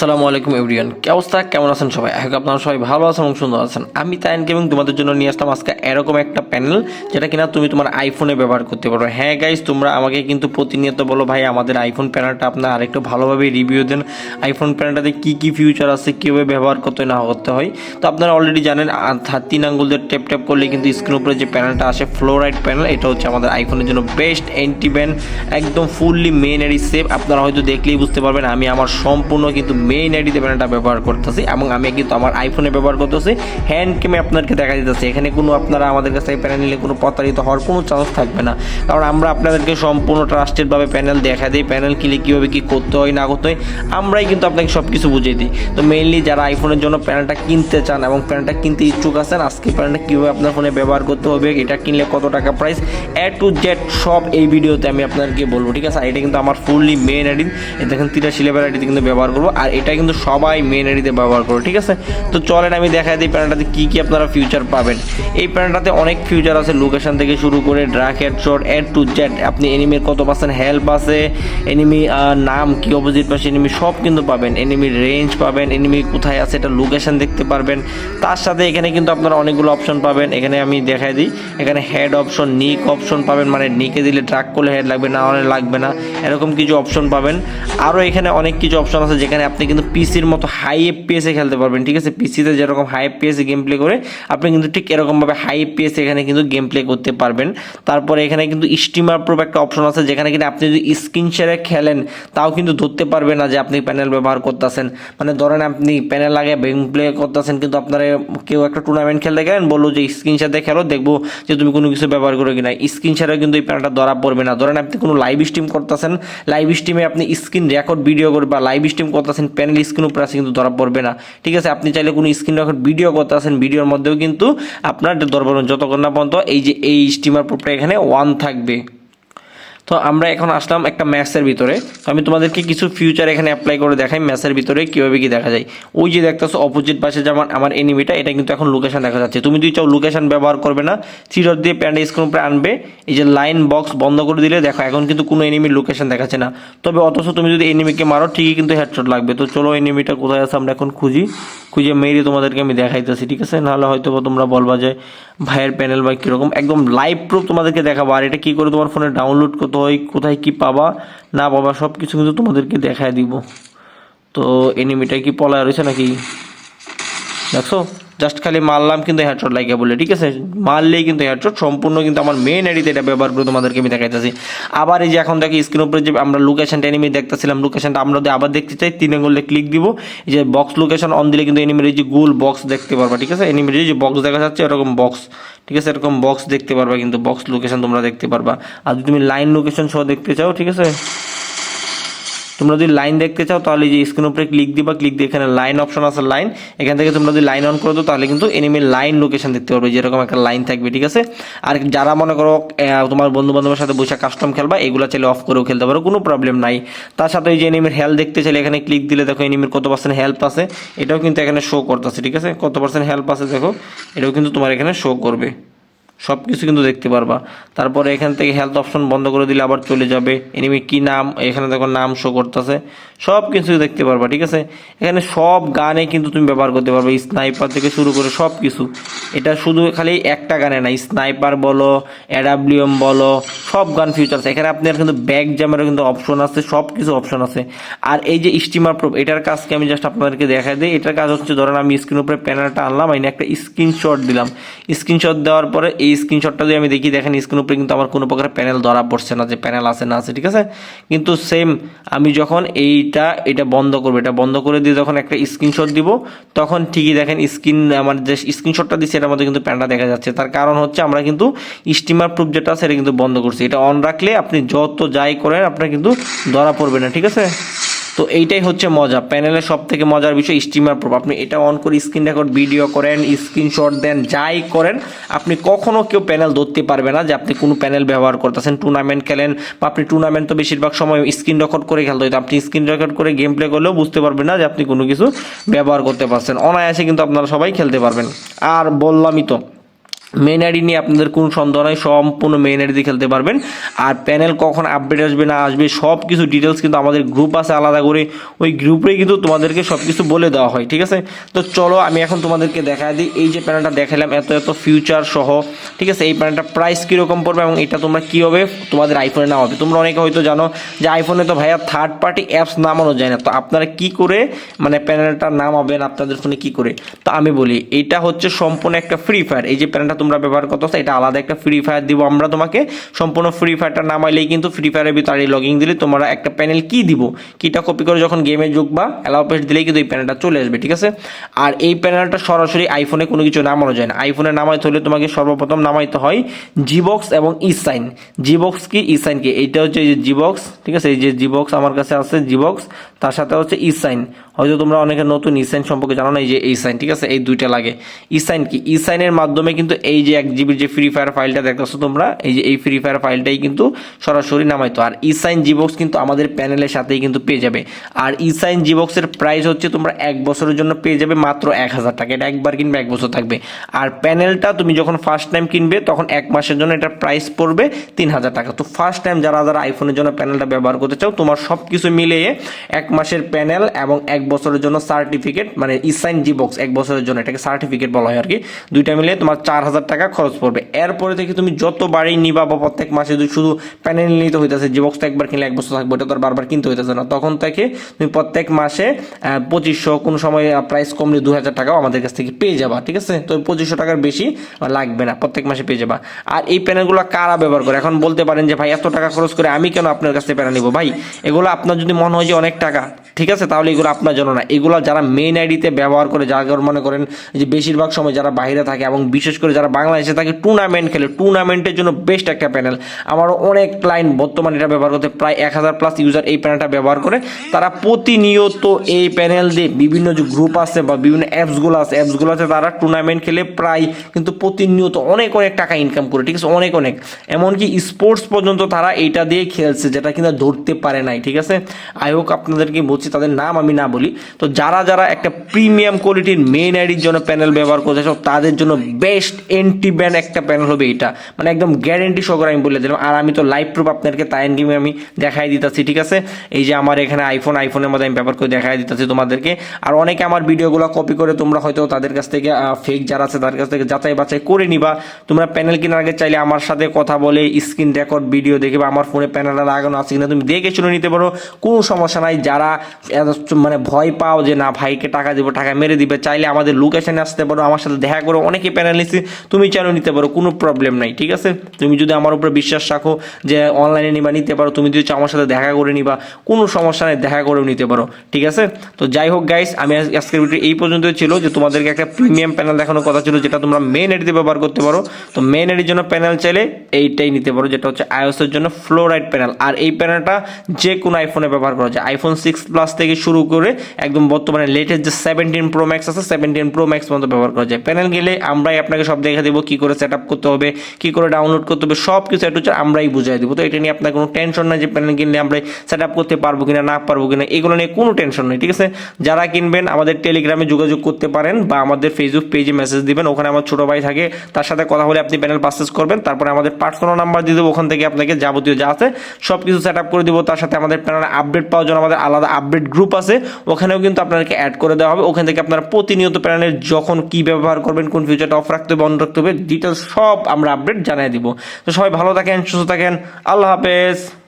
আসসালামু আলাইকুম এভরিওয়ান। কি অবস্থা? কেমন আছেন সবাই? করি আপনারা সবাই ভালো আছেন এবং সুন্দর আছেন। আমি তাইন গেমিং, তোমাদের জন্য নিয়ে আসলাম আজকে এরকম একটা প্যানেল, যেটা কিনা তুমি তোমার আইফোনে ব্যবহার করতে পারো। হ্যাঁ গাইস তোমরা আমাকে কিন্তু প্রতিনিয়ত বলো ভাই, আমাদের আইফোন প্যানেলটা আপনার আরেকটু ভালোভাবে রিভিউ দেন। আইফোন প্যানেলটাতে কী কী ফিউচার আছে, কীভাবে ব্যবহার করতে না করতে হয়। তো আপনারা অলরেডি জানেন তিন আঙ্গুল দিয়ে ট্যাপ ট্যাপ করলে কিন্তু স্ক্রিন উপরে যে প্যানেলটা আসে ফ্লোরাইড প্যানেল এটা হচ্ছে আমাদের আইফোনের জন্য বেস্ট অ্যান্টি ব্যান একদম ফুললি মেন এডি সেফ আপনারা হয়তো দেখলেই বুঝতে পারবেন, আমি আমার সম্পূর্ণ কিন্তু মেইন আইডিতে প্যানেলটা ব্যবহার করতেছি এবং আমি কিন্তু আমার আইফোনে ব্যবহার করতেছি। হ্যান্ড ক্যামে আপনাদেরকে দেখা দিতেছে এখানে কোনো আপনারা আমাদের কাছে প্যানেল নিলে কোনো প্রতারিত হওয়ার কোনো চান্স থাকবে না। কারণ আমরা আপনাদেরকে সম্পূর্ণ ট্রাস্টেডভাবে প্যানেল দেখা দিই। প্যানেল কিনে কীভাবে কী করতে হয়, না করতে হয়, আমরাই কিন্তু আপনাকে সব কিছু বুঝিয়ে দিই। তো মেইনলি যারা আইফোনের জন্য প্যানেলটা কিনতে চান এবং প্যানেলটা কিনতে ইচ্ছুক আছেন, আজকে প্যানেলটা কীভাবে আপনার ফোনে ব্যবহার করতে হবে, এটা কিনলে কত টাকা প্রাইস এ টু জেড সব এই ভিডিওতে আমি আপনাদেরকে বলব, ঠিক আছে? আর এটা কিন্তু আমার ফুললি মেন আইডি দেখেন তিরাশি লেভেল আইডিতে কিন্তু ব্যবহার করব। আর এটা কিন্তু সবাই মেন আইডিতে ব্যবহার করব ঠিক আছে? তো চলেন আমি দেখাই দিই প্যানেলটাতে কী কী আপনারা ফিউচার পাবেন। এই প্যানেলটাতে অনেক ফিউচার আছে লোকেশন থেকে শুরু করে drag head shot A to Z আপনি এনিমির কত পার্সেন্ট হেল্প আছে এনিমি নাম কি অপোজিট পাশে এনিমি সব কিন্তু পাবেন এনিমির রেঞ্জ পাবেন এনিমি কোথায় আছে এটা লোকেশন দেখতে পারবেন। তার সাথে এখানে কিন্তু আপনারা অনেকগুলো অপশন পাবেন, এখানে আমি দেখাই দিই। এখানে হেড অপশন নিক অপশন পাবেন মানে নিকে দিলে ট্রাক করলে হেড লাগবে, না হলে লাগবে না, এরকম কিছু অপশন পাবেন। আরও এখানে অনেক কিছু অপশন আছে, যেখানে আপনি কিন্তু পিসির মতো হাই এফপিএসে খেলতে পারবেন, ঠিক আছে? পিসিতে যেরকম হাই এফপিএসে গেম প্লে করে, আপনি কিন্তু ঠিক এরকমভাবে হাই এফপিএস এখানে কিন্তু গেম প্লে করতে পারবেন। তারপরে এখানে কিন্তু স্টিমার প্রুফ একটা অপশন আছে, যেখানে কিন্তু আপনি যদি স্ক্রিন শেয়ারে খেলেন, তাও কিন্তু ধরতে পারবে না যে আপনি প্যানেল ব্যবহার করতেছেন। মানে ধরেন আপনি প্যানেল আগে গেম প্লে করতেছেন, কিন্তু আপনার কেউ একটা টুর্নামেন্ট খেলতে গেলেন, বলল যে স্ক্রিন শেয়ারে খেলো, দেখব যে তুমি কোনো কিছু ব্যবহার করো কিনা। স্ক্রিন শেয়ারে কিন্তু এই প্যানেলটা ধরা পড়বে না। ধরেন আপনি কোনো লাইভ স্ট্রিম করতেছেন লাইভ স্ট্রিমে আপনি স্ক্রিন রেকর্ড ভিডিও করে বা লাইভ স্ট্রিম করতেছেন প্যানেল স্ক্রিন উপরে আছে কিন্তু ধরা পড়বে না। ঠিক আছে, আপনি চাইলে কোনো স্ক্রিন রেকর্ড ভিডিও করতে আসেন ভিডিওর মধ্যেও কিন্তু আপনার ধরা যতক্ষণ না পর্যন্ত এই যে এই স্টিমার প্রুফটা এখানে ওয়ান থাকবে। তো আমরা এখন আসলাম একটা ম্যাথসের ভিতরে। তো আমি তোমাদেরকে কিছু ফিউচার এখানে অ্যাপ্লাই করে দেখাই ম্যাথসের ভিতরে কীভাবে কি দেখা যায়। ওই যে দেখতেছো অপোজিট পাশে যেমন আমার এনিমিটা এটা কিন্তু এখন লোকেশন দেখা যাচ্ছে। তুমি যদি চাও লোকেশন ব্যবহার করবে না থ্রি দিয়ে প্যান্ট স্ক্রিন উপরে আনবে, এই যে লাইন বক্স বন্ধ করে দিলে দেখো এখন কিন্তু কোনো এনিমির লোকেশন দেখাচ্ছে না। তবে অথচ তুমি যদি এনিমিকে মারো, ঠিকই কিন্তু হেডশট লাগবে। তো চলো এনিমিটা কোথায় আছে আমরা এখন খুঁজি। খুঁজে মেরে তোমাদেরকে আমি দেখাইতেছি, ঠিক আছে? নাহলে হয়তো তোমরা বলবা যে, ভাইয়ের প্যানেল বা কীরকম? একদম লাইভ প্রুফ তোমাদেরকে দেখাবো। আর এটা কী করে তোমার ফোনে ডাউনলোড করতে হয়, কোথায় কী পাবা, না পাবা সব কিছু কিন্তু তোমাদেরকে দেখায় দিব। তো এনিমিটা কি পলায় রয়েছে নাকি? দেখছ? জাস্ট খালি মারলাম কিন্তু হেডশট লাগিয়ে বলে ঠিক আছে, মারলেই কিন্তু হেডশট সম্পূর্ণ কিন্তু আমার মেন আইডিতে এটা ব্যবহার করে তোমাদেরকে আমি দেখাইতেছি। আবার এই যে এখন দেখি স্ক্রিন উপরে যে আমরা লোকেশনটা এনিমি দেখতেছিলাম লোকেশনটা আমরা যদি আবার দেখতে চাই, তিন আঙুলে ক্লিক দিব। এই যে বক্স লোকেশন অন দিলে কিন্তু এনিমির এই যে গোল বক্স দেখতে পারবা, ঠিক আছে? এনিমির যে বক্স দেখা যাচ্ছে, এরকম বক্স ঠিক আছে? এরকম বক্স দেখতে পারবা, কিন্তু বক্স লোকেশন তোমরা দেখতে পারবা। আর যদি তুমি লাইন লোকেশন সহ দেখতে চাও, ঠিক আছে? তোমরা যদি লাইন দেখতে চাও, তাহলে যে স্ক্রিন উপরে ক্লিক দিবা ক্লিক দিয়ে এখানে লাইন অপশন আছে লাইন এখান থেকে তোমরা যদি লাইন অন করে দাও, তাহলে কিন্তু এনিমির লাইন লোকেশন দেখতে পারবে, যেরকম একটা লাইন থাকবে, ঠিক আছে? আর যারা মনে করো তোমার বন্ধু বান্ধবের সাথে বসে কাস্টম খেলবা, এগুলো চাইলে অফ করেও খেলতে পারো, কোনো প্রবলেম নাই। তার সাথে এই যে এনিমির হেল্প দেখতে চাইলে এখানে ক্লিক দিলে দেখো এনিমির কত পার্সেন্ট হেল্প আছে, এটাও কিন্তু এখানে শো করতেছে, ঠিক আছে? কত পার্সেন্ট হেল্প আছে দেখো, এটাও কিন্তু তোমার এখানে শো করবে। সব কিছু কিন্তু দেখতে পারবা। তারপরে এখান থেকে হেলথ অপশন বন্ধ করে দিলে আবার চলে যাবে। এনিমি কি নাম? এখানে দেখো নাম শো করতেছে। সব কিছু দেখতে পারবা, ঠিক আছে? এখানে সব গানে কিন্তু তুমি ব্যবহার করতে পারবে। স্নাইপার থেকে শুরু করে সব কিছু এটা শুধু খালি একটা গানে না স্নাইপার বলো অ্যাডাব্লিউএম বলো, সব গান ফিউচার্স এখানে আপনার কিন্তু ব্যাক জ্যামেরও কিন্তু অপশন আছে সব কিছু অপশন আছে। আর এই যে স্টিমার প্রুফ এটার কাজকে আমি জাস্ট আপনাদেরকে দেখাই দিই। এটার কাজ হচ্ছে, ধরেন আমি স্ক্রিন উপরে প্যানেলটা আনলাম, আমি একটা স্ক্রিনশট দিলাম। স্ক্রিনশট দেওয়ার পরে এই স্ক্রিনশটটা যদি আমি দেখি, দেখেন স্ক্রিন উপরে কিন্তু আমার কোনো প্রকার প্যানেল ধরা পড়ছে না যে প্যানেল আছে, না আছে, ঠিক আছে? কিন্তু সেম আমি যখন এইটা, এটা বন্ধ করব, এটা বন্ধ করে দিয়ে যখন একটা স্ক্রিনশট দিব, তখন ঠিকই দেখেন স্ক্রিন আমার যে স্ক্রিনশটটা দিচ্ছে, এটার মধ্যে কিন্তু প্যানটা দেখা যাচ্ছে। তার কারণ হচ্ছে আমরা কিন্তু স্টিমার প্রুফ যেটা এটা কিন্তু বন্ধ করছি। এটা অন রাখলে আপনি যত যাই করেন, আপনার কিন্তু ধরা পড়বে না, ঠিক আছে? তো এইটাই হচ্ছে মজা। প্যানেলের সব থেকে মজার বিষয় স্টিমার প্রুফ আপনি এটা অন করে স্ক্রিন রেকর্ড ভিডিও করেন স্ক্রিনশট দেন, যাই করেন, আপনি কখনো কেউ প্যানেল ধরতে পারবে না যে আপনি কোনো প্যানেল ব্যবহার করতেছেন। টুর্নামেন্ট খেলেন বা আপনি টুর্নামেন্ট তো বেশিরভাগ সময় স্ক্রিন রেকর্ড করে খেলতে হইতো আপনি স্ক্রিন রেকর্ড করে গেম প্লে করলেও বুঝতে পারবেন না যে আপনি কোনো কিছু ব্যবহার করতে পারছেন। অনায়াসে কিন্তু আপনারা সবাই খেলতে পারবেন। আর বললামই তো মেন আইডি নিয়ে আপনাদের কোনো সন্দেহ নয় সম্পূর্ণ আইডি দিয়ে খেলতে পারবেন। আর প্যানেল কখন আপডেট আসবে, না আসবে সব কিছু ডিটেলস কিন্তু আমাদের গ্রুপ আছে আলাদা করে। ওই গ্রুপেই কিন্তু তোমাদেরকে সব কিছু বলে দেওয়া হয়, ঠিক আছে? তো চলো, আমি এখন তোমাদেরকে দেখা দিই। এই যে প্যানেলটা দেখালাম এত এত ফিউচার সহ, ঠিক আছে? এই প্যানেলটা প্রাইস কীরকম পড়বে এবং এটা তোমরা কী হবে? তোমাদের আইফোনে নামাবে তোমরা অনেকে হয়তো জানো যে আইফোনে তো ভাইয়া থার্ড পার্টি অ্যাপস নামানো যায় না। তো আপনারা কি করে মানে প্যানেলটা নামাবেন, আপনাদের ফোনে কি করে? তো আমি বলি, এটা হচ্ছে সম্পূর্ণ একটা ফ্রি ফায়ার এই যে প্যানেলটা তোমরা ব্যবহার করতেছো, এটা আলাদা একটা ফ্রি ফায়ার দিব আমরা তোমাকে। সম্পূর্ণ ফ্রি ফায়ারটা নামাইলেই কিন্তু ফ্রি ফায়ারের ভিতরে লগিং দিলে তোমরা একটা প্যানেল কি দিব? কিটা কপি করে যখন গেমে ঢুকবা অ্যালাউ পেজ দিলেই কিন্তু এই প্যানেলটা চলে আসবে, ঠিক আছে? আর এই প্যানেলটা সরাসরি আইফোনে কোনো কিছু নামানো যায় না। আইফোনে নামাইতে হলে তোমাকে সর্বপ্রথম নামাইতে হয় জিবক্স এবং ই সাইন জিবক্স কি ই সাইন কি? এইটা হচ্ছে এই যে জিবক্স ঠিক আছে? এই যে জিবক্স আমার কাছে আছে জিবক্স তার সাথে হচ্ছে ই সাইন হয়তো তোমরা অনেকে নতুন ই সাইন সম্পর্কে জানো না, এই যে এই সাইন ঠিক আছে? এই দুইটা লাগে। ই সাইন কি? ই সাইনের মাধ্যমে কিন্তু এই যে এক জিবির যে ফ্রি ফায়ার ফাইলটা দেখতেছো তোমরা, এই যে এই ফ্রি ফায়ার ফাইলটাই কিন্তু সরাসরি নামাইতো। আর ই সাইন জিবক্স কিন্তু আমাদের প্যানেলের সাথেই কিন্তু পেয়ে যাবে। আর ই সাইন জিবক্সের প্রাইস হচ্ছে তোমরা এক বছরের জন্য পেয়ে যাবে মাত্র এক হাজার টাকা। এটা একবার কিনবে, এক বছর থাকবে। আর প্যানেলটা তুমি যখন ফার্স্ট টাইম কিনবে, তখন এক মাসের জন্য এটার প্রাইস পড়বে তিন হাজার টাকা। তো ফার্স্ট টাইম যারা যারা আইফোনের জন্য প্যানেলটা ব্যবহার করতে চাও, তোমার সব কিছু মিলিয়ে এক মাসের প্যানেল এবং এক বছরের জন্য সার্টিফিকেট মানে ইসাইন জি বক্স এক বছরের জন্য এটাকে সার্টিফিকেট বলা হয় আর কি দুইটা মিলিয়ে তোমার চার হাজার টাকা খরচ পড়বে। এরপরে থেকে তুমি যতবারই নিবা বা প্রত্যেক মাসে যদি শুধু প্যানেল নিতে হইতেছে, যে বক্সটা একবার কিনলে এক বছর থাকবে, ওটা তো আর বারবার কিনতে হইতেছে না। তখন থেকে তুমি প্রত্যেক মাসে পঁচিশশো, কোনো সময় প্রাইস কমলে দু হাজার টাকাও আমাদের কাছ থেকে পেয়ে যাবা, ঠিক আছে? তো পঁচিশশো টাকার বেশি লাগবে না, প্রত্যেক মাসে পেয়ে যাবা। আর এই প্যানেলগুলো কারা ব্যবহার করে? এখন বলতে পারেন যে, ভাই, এত টাকা খরচ করে আমি কেন আপনার কাছ থেকে প্যানেল নিবো? ভাই, এগুলো আপনার যদি মনে হয় যে অনেক টাকা ঠিক আছে? তাহলে এগুলো আপনার জন্য না। এগুলো যারা মেইন আইডিতে ব্যবহার করে, যারা মনে করেন যে বেশিরভাগ সময় যারা বাইরে থাকে এবং বিশেষ করে যারা বাংলাদেশে থাকে টুর্নামেন্ট খেলে। টুর্নামেন্টের জন্য বেস্ট একটা প্যানেল আমারও অনেক ক্লায়েন্ট বর্তমানে এটা ব্যবহার করতে প্রায় এক হাজার প্লাস ইউজার এই প্যানেলটা ব্যবহার করে। তারা প্রতিনিয়ত এই প্যানেল দিয়ে বিভিন্ন যে গ্রুপ আছে বা বিভিন্ন অ্যাপসগুলো আছে অ্যাপসগুলো আছে, তারা টুর্নামেন্ট খেলে প্রায় কিন্তু প্রতিনিয়ত অনেক অনেক টাকা ইনকাম করে, ঠিক আছে? অনেক অনেক। এমনকি স্পোর্টস পর্যন্ত তারা এইটা দিয়ে খেলছে, যেটা কিনা ধরতে পারে নাই, ঠিক আছে? আই হোক আপনাদেরকে বলছি তাদের নাম আমি না বলি, তো যারা যারা একটা প্রিমিয়াম কোয়ালিটির মেন আইডির জন্য প্যানেল ব্যবহার করতে চাও তাদের জন্য বেস্ট এন্টি ব্যান একটা প্যানেল হবে এটা। মানে একদম গ্যারেন্টি সহকারে আমি বলে দিলাম। আর আমি তো লাইভ প্রুফ আপনাদেরকে তাইন গেমে আমি দেখাই দিতেছি, ঠিক আছে? এই যে আমার এখানে আইফোন আইফোনের মধ্যে আমি ব্যবহার করে দেখাই দিতেছি তোমাদেরকে। আর অনেকে আমার ভিডিওগুলো কপি করে তোমরা হয়তো তাদের কাছ থেকে ফেক যারা আছে তাদের কাছ থেকে যাচাই বাছাই করে নিবা। তোমরা প্যানেল কেনার আগে চাইলে আমার সাথে কথা বলে স্ক্রিন রেকর্ড ভিডিও দেখে বা আমার ফোনে প্যানেলটা লাগানো আছে কিনা তুমি দেখে শুনে নিতে পারো। কোনো সমস্যা নাই, যারা মানে ভয় পাও যে, না ভাইকে টাকা দিব, টাকা মেরে দিবে, চাইলে আমাদের লোকেশনে আসতে পারো, আমার সাথে দেখা করো। অনেকে প্যানেল নিচ্ছি তুমি চাইলেও নিতে পারো, কোনো প্রবলেম নাই, ঠিক আছে? তুমি যদি আমার উপরে বিশ্বাস রাখো যে অনলাইনে নিবা, নিতে পারো। তুমি যদি চাও আমার সাথে দেখা করে নিবা, কোনো সমস্যা নেই, দেখা করেও নিতে পারো, ঠিক আছে? তো যাই হোক গাইস আমি আজ- আজকের ভিডিও এই পর্যন্ত ছিল যে, তোমাদেরকে একটা প্রিমিয়াম প্যানেল দেখানোর কথা ছিল, যেটা তোমরা মেন এডিতে ব্যবহার করতে পারো। তো মেন এডির জন্য প্যানেল চাইলে এইটাই নিতে পারো, যেটা হচ্ছে আইওসের জন্য ফ্লোরাইড প্যানেল আর এই প্যানেলটা যে কোনো আইফোনে ব্যবহার করা যায়। আইফোন সিক্স প্লাস থেকে শুরু করে একদম বর্তমানে লেটেস্ট যে সেভেন্টিন প্রো ম্যাক্স আছে সেভেন্টিন প্রো ম্যাক্স পর্যন্ত ব্যবহার করা যায়। প্যানেল গেলে আমরাই আপনাকে সব দেখে দেবো, কী করে সেট আপ করতে হবে, কী করে ডাউনলোড করতে হবে সব কিছু একটু আমরাই বুঝাই দেবো। তো এটা নিয়ে আপনার কোনো টেনশন নাই যে প্যানেল কিনলে আমরা সেট আপ করতে পারব কিনা, না পারব কিনা, এগুলো নিয়ে কোনো টেনশন নেই, ঠিক আছে? যারা কিনবেন, আমাদের টেলিগ্রামে যোগাযোগ করতে পারেন বা আমাদের ফেসবুক পেজে মেসেজ দিবেন, ওখানে আমার ছোটো ভাই থাকে, তার সাথে কথা বলে আপনি প্যানেল পারচেস করবেন, তারপরে আমাদের পার্সোনাল নাম্বার দিয়ে দেবো, ওখান থেকে আপনাকে যাবতীয় যা আছে সব কিছু সেট আপ করে দেবো, তার সাথে আমাদের প্যানেল আপডেট পাওয়ার জন্য আমাদের আলাদা আপডেট গ্রুপ আছে, ওখানেও কিন্তু আপনাদেরকে অ্যাড করে দেওয়া হবে। ওখান থেকে আপনারা প্রতিনিয়ত প্ল্যানের যখন কি ব্যবহার করবেন, কোন ফিউচারটা অফ রাখতে হবে অন রাখতে হবে ডিটেলস সব আমরা আপডেট জানিয়ে দিব। তো সবাই ভালো থাকেন, সুস্থ থাকেন, আল্লাহ হাফেজ।